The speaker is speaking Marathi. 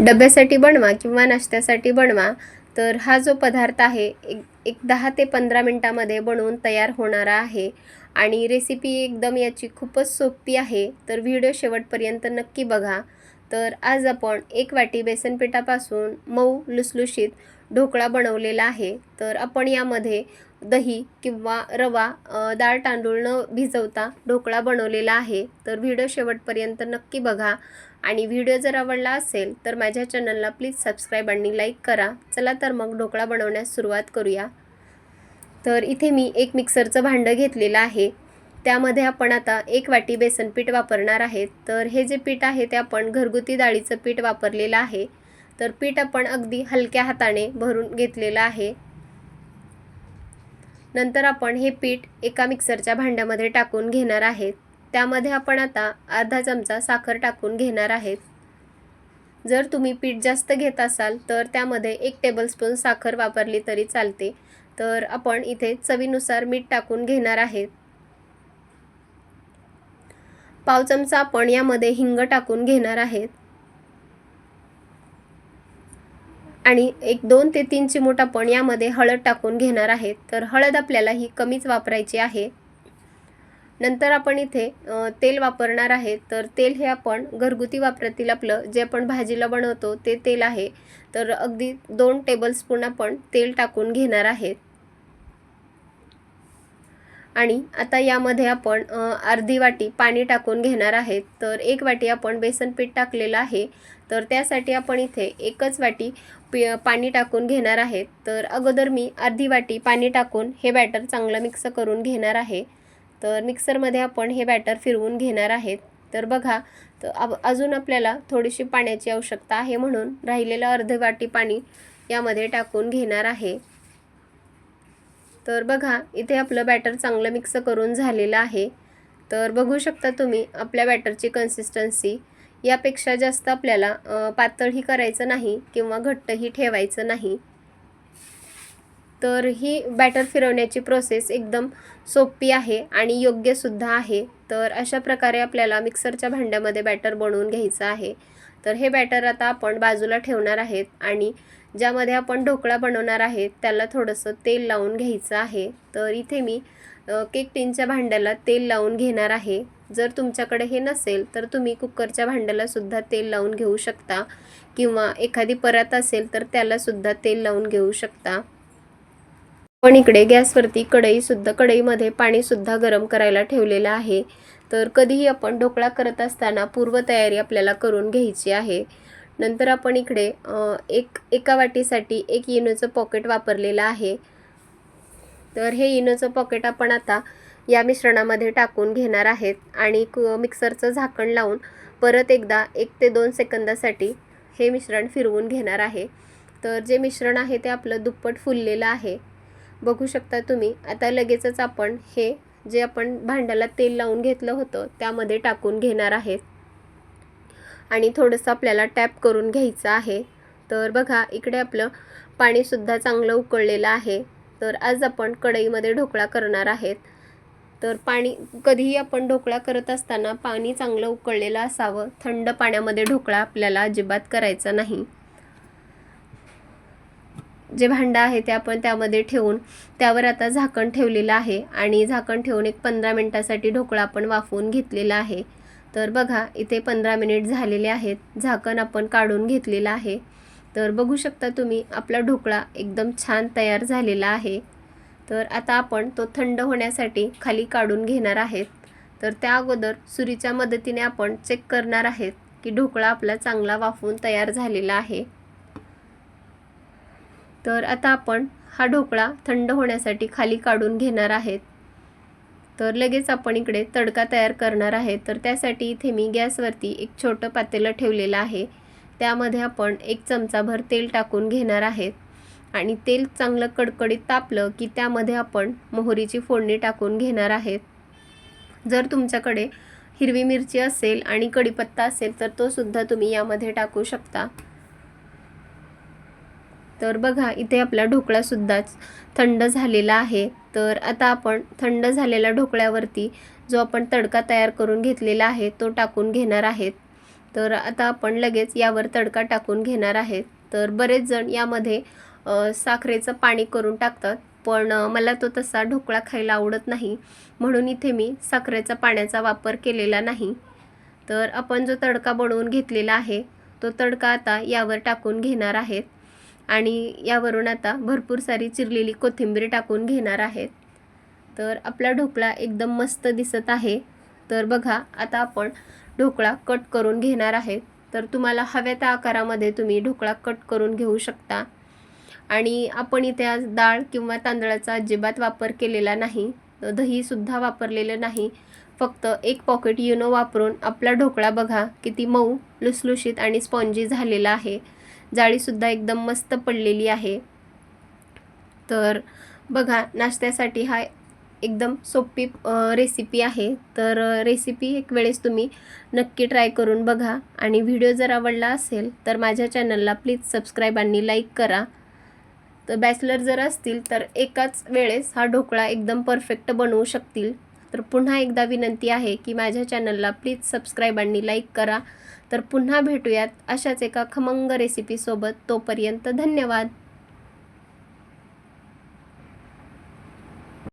डब्यासाठी बनवा किंवा नाश्त्यासाठी बनवा तर हा जो पदार्थ आहे एक एक दहा ते पंधरा मिनटामध्ये बनवून तयार होणारा आहे. आणि रेसिपी एकदम याची खूपच सोपी आहे तर व्हिडिओ शेवटपर्यंत नक्की बघा. तर आज आपण एक वाटी बेसन पिठापासून मऊ लुसलुशीत ढोकळा बनवलेला आहे. तर आपण यामध्ये दही किंवा रवा डाळ तांदूळ न भिजवता ढोकळा बनवलेला आहे. तर व्हिडिओ शेवटपर्यंत नक्की बघा. आणि व्हिडिओ जर आवडला असेल तर माझ्या चॅनलला प्लीज सबस्क्राईब आणि लाईक करा. चला तर मग ढोकळा बनवण्यास सुरुवात करूया. तर इथे मी एक मिक्सरचं भांडं घेतलेलं आहे. त्यामध्ये आपण आता एक वाटी बेसन पीठ वापरणार आहेत तर हे जे पीठ आहे ते आपण घरगुती डाळीचं पीठ वापरलेलं आहे. तर पीठ आपण अगदी हलक्या हाताने भरून घेतलेलं आहे. नंतर आपण हे पीठ एका मिक्सरच्या भांड्यामध्ये टाकून घेणार आहेत त्यामध्ये आपण आता अर्धा चमचा साखर टाकून घेणार आहेत. जर तुम्ही पीठ जास्त घेत असाल तर त्यामध्ये एक टेबलस्पून साखर वापरली तरी चालते. तर आपण इथे चवीनुसार मीठ टाकून घेणार आहेत. पाव चमचा आपण यामध्ये हिंग टाकून घेणार आहेत. आणि एक दोन ते तीन चिमूट आपण यामध्ये हळद टाकून घेणार आहेत. तर हळद आपल्याला ही कमीच वापरायची आहे. नंतर आपण इथे तेल वापरणार आहे. तर तेल हे आपण घरगुती वापरातील आपलं जे आपण भाजीला बनवतो ते तेल आहे. तर अगदी दोन टेबलस्पून आपण तेल टाकून घेणार आहेत आणि आता यामध्ये आपण अर्धी वाटी पाणी टाकून घेणार आहेत तर एक वाटी आपण बेसन पीठ टाकलेलं आहे. तर त्यासाठी आपण इथे एकच वाटी पी पाणी टाकून घेणार आहेत तर अगोदर मी अर्धी वाटी पाणी टाकून हे बॅटर चांगलं मिक्स करून घेणार आहे. तर मिक्सरमध्ये आपण हे बॅटर फिरवून घेणार आहेत. तर बघा तर अब अजून आपल्याला थोडीशी पाण्याची आवश्यकता आहे म्हणून राहिलेलं अर्ध वाटी पाणी यामध्ये टाकून घेणार आहे. तर बघा इथे आपलं बॅटर चांगलं मिक्स करून झालेलं आहे. तर बघू शकता तुम्ही आपल्या बॅटरची कन्सिस्टन्सी यापेक्षा जास्त आपल्याला पातळही करायचं नाही किंवा घट्टही ठेवायचं नाही. तर ही बॅटर फिरवण्याची प्रोसेस एकदम सोपी आहे आणि योग्यसुद्धा आहे. तर अशा प्रकारे आपल्याला मिक्सरच्या भांड्यामध्ये बॅटर बनवून घ्यायचं आहे. तर हे बॅटर आता आपण बाजूला ठेवणार आहेत आणि ज्यामध्ये आपण ढोकळा बनवणार आहे त्याला थोडंसं तेल लावून घ्यायचं आहे. तर इथे मी केक टिनच्या भांड्याला तेल लावून घेणार आहे. जर तुमच्याकडे हे नसेल तर तुम्ही कुकरच्या भांड्यालासुद्धा तेल लावून घेऊ शकता. किंवा एखादी परात असेल तर त्यालासुद्धा तेल लावून घेऊ शकता. पण इकडे गॅसवरती कढईसुद्धा कढईमध्ये पाणीसुद्धा गरम करायला ठेवलेलं आहे. तर कधीही आपण ढोकळा करत असताना पूर्वतयारी आपल्याला करून घ्यायची आहे. नंतर आपण इकडे एक एका वाटीसाठी एक इनोचं पॉकेट वापरलेलं आहे. तर हे इनोचं पॉकेट आपण आता या मिश्रणामध्ये टाकून घेणार आहेत आणि कु मिक्सरचं झाकण लावून परत एकदा एक ते दोन सेकंदासाठी हे मिश्रण फिरवून घेणार आहे. तर जे मिश्रण आहे ते आपलं दुप्पट फुललेलं आहे. बघू शकता तुम्ही. आता लगेचच आपण हे जे आपण भांड्याला तेल लावून घेतलं होतं त्यामध्ये टाकून घेणार आहेत. आणि थोडंसं आपल्याला टॅप करून घ्यायचं आहे. तर बघा इकडे आपलं पाणीसुद्धा चांगलं उकळलेलं आहे. तर आज आपण कढईमध्ये ढोकळा करणार आहेत. तर पाणी कधीही आपण ढोकळा करत असताना पाणी चांगलं उकळलेलं असावं. थंड पाण्यामध्ये ढोकळा आपल्याला अजिबात करायचा नाही. जे भांडं आहे ते आपण त्यामध्ये ठेवून त्यावर आता झाकण ठेवलेलं आहे आणि झाकण ठेवून एक पंधरा मिनटासाठी ढोकळा आपण वाफवून घेतलेला आहे. तर बघा इथे पंधरा मिनिट झालेले आहेत. झाकण आपण काढून घेतलेलं आहे. तर बघू शकता तुम्ही आपला ढोकळा एकदम छान तयार झालेला आहे. तर आता आपण तो थंड होण्यासाठी खाली काढून घेणार आहेत. तर त्या अगोदर सुरीच्या मदतीने आपण चेक करणार आहेत की ढोकळा आपला चांगला वाफवून तयार झालेला आहे. तर आता आपण हा ढोकळा थंड होण्यासाठी खाली काढून घेणार आहेत. तर लगेच आपण इकडे तडका तयार करणार आहे तर त्यासाठी इथे मी गॅसवरती एक छोटं पातेलं ठेवलेलं आहे. त्यामध्ये आपण एक चमचाभर तेल टाकून घेणार आहेत. आणि तेल चांगलं कडकडीत तापलं की त्यामध्ये आपण मोहरीची फोडणी टाकून घेणार आहेत. जर तुमच्याकडे हिरवी मिरची असेल आणि कढीपत्ता असेल तर तो सुद्धा तुम्ही यामध्ये टाकू शकता. तर बघा इथे आपला ढोकळासुद्धाच थंड झालेला आहे. तर आता आपण थंड झालेल्या ढोकळ्यावरती जो आपण तडका तयार करून घेतलेला आहे तो टाकून घेणार आहेत. तर आता आपण लगेच यावर तडका टाकून घेणार आहेत. तर बरेच जण यामध्ये साखरेचं पाणी करून टाकतात पण मला तो तसा ढोकळा खायला आवडत नाही. म्हणून इथे मी साखरेचा पाण्याचा वापर केलेला नाही. तर आपण जो तडका बनवून घेतलेला आहे तो तडका आता यावर टाकून घेणार आहेत. आणि यावरून आता भरपूर सारी चिरलेली कोथिंबीर टाकून घेणार आहेत. तर आपला ढोकळा एकदम मस्त दिसत आहे. तर बघा आता आपण ढोकळा कट करून घेणार आहेत तर तुम्हाला हव्या त्या आकारामध्ये तुम्ही ढोकळा कट करून घेऊ शकता. आणि आपण इथे आज डाळ किंवा तांदळाचा अजिबात वापर केलेला नाही. दहीसुद्धा वापरलेलं नाही. फक्त एक पॉकेट युनो वापरून आपला ढोकळा बघा किती मऊ लुसलुशीत आणि स्पॉन्जी झालेला आहे. जाळीसुद्धा एकदम मस्त पडलेली आहे. तर बघा नाश्त्यासाठी हा एकदम सोपी रेसिपी आहे. तर रेसिपी एक वेळेस तुम्ही नक्की ट्राय करून बघा. आणि व्हिडिओ जर आवडला असेल तर माझ्या चॅनलला प्लीज सबस्क्राईब आणि लाईक करा. तर बॅचलर जर असतील तर एकाच वेळेस हा ढोकळा एकदम परफेक्ट बनवू शकतील. तर पुन्हा एकदा विनंती आहे की माझ्या चॅनलला प्लीज सबस्क्राईब आणि लाईक करा. तर पुन्हा भेटूयात अशाच एका खमंग रेसिपीसोबत तोपर्यंत धन्यवाद.